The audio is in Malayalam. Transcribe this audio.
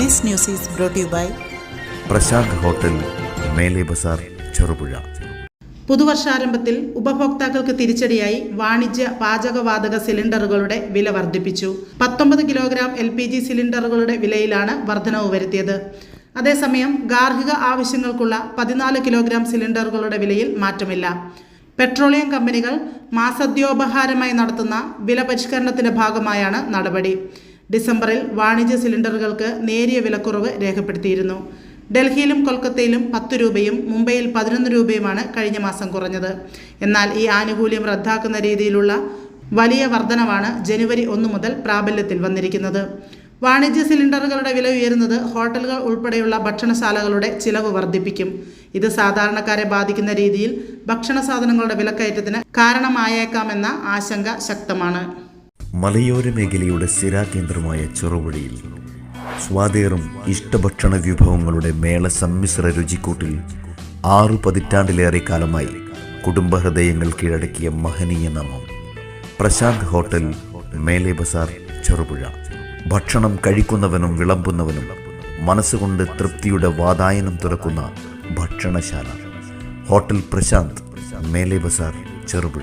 This news is brought you by Prashanth hotel Mele Bazar Cherupuzha. പുതുവർഷാരംഭത്തിൽ ഉപഭോക്താക്കൾക്ക് തിരിച്ചടിയായി വാണിജ്യ പാചകവാതക സിലിണ്ടറുകളുടെ വില വർദ്ധിപ്പിച്ചു. പത്തൊമ്പത് കിലോഗ്രാം എൽ പി ജി സിലിണ്ടറുകളുടെ വിലയിലാണ് വർധനവ് വരുത്തിയത്. അതേസമയം ഗാർഹിക ആവശ്യങ്ങൾക്കുള്ള പതിനാല് കിലോഗ്രാം സിലിണ്ടറുകളുടെ വിലയിൽ മാറ്റമില്ല. പെട്രോളിയം കമ്പനികൾ മാസദ്യോപഹാരമായി നടത്തുന്ന വില പരിഷ്കരണത്തിന്റെ ഭാഗമായാണ് നടപടി. ഡിസംബറിൽ വാണിജ്യ സിലിണ്ടറുകൾക്ക് നേരിയ വിലക്കുറവ് രേഖപ്പെടുത്തിയിരുന്നു. ഡൽഹിയിലും കൊൽക്കത്തയിലും പത്ത് രൂപയും മുംബൈയിൽ പതിനൊന്ന് രൂപയുമാണ് കഴിഞ്ഞ മാസം കുറഞ്ഞത്. എന്നാൽ ഈ ആനുകൂല്യം റദ്ദാക്കുന്ന രീതിയിലുള്ള വലിയ വർധനവാണ് ജനുവരി ഒന്ന് മുതൽ പ്രാബല്യത്തിൽ വന്നിരിക്കുന്നത്. വാണിജ്യ സിലിണ്ടറുകളുടെ വില ഉയരുന്നത് ഹോട്ടലുകൾ ഉൾപ്പെടെയുള്ള ഭക്ഷണശാലകളുടെ ചിലവ് വർദ്ധിപ്പിക്കും. ഇത് സാധാരണക്കാരെ ബാധിക്കുന്ന രീതിയിൽ ഭക്ഷണ സാധനങ്ങളുടെ വിലക്കയറ്റത്തിന് കാരണമായേക്കാമെന്ന ആശങ്ക ശക്തമാണ്. മലയോര മേഖലയുടെ സ്ഥിരാകേന്ദ്രമായ ചെറുപുഴയിൽ സ്വാതേറും ഇഷ്ടഭക്ഷണ വിഭവങ്ങളുടെ മേള സമ്മിശ്ര രുചിക്കൂട്ടിൽ ആറു പതിറ്റാണ്ടിലേറെ കാലമായി കുടുംബഹൃദയങ്ങൾ കീഴടക്കിയ മഹനീയ നാമം. പ്രശാന്ത് ഹോട്ടൽ മേലെ ബസാർ ചെറുപുഴ. ഭക്ഷണം കഴിക്കുന്നവനും വിളമ്പുന്നവനും മനസ്സുകൊണ്ട് തൃപ്തിയുടെ വാതായനം തുറക്കുന്ന ഭക്ഷണശാല. ഹോട്ടൽ പ്രശാന്ത് മേലെ ബസാർ ചെറുപുഴ.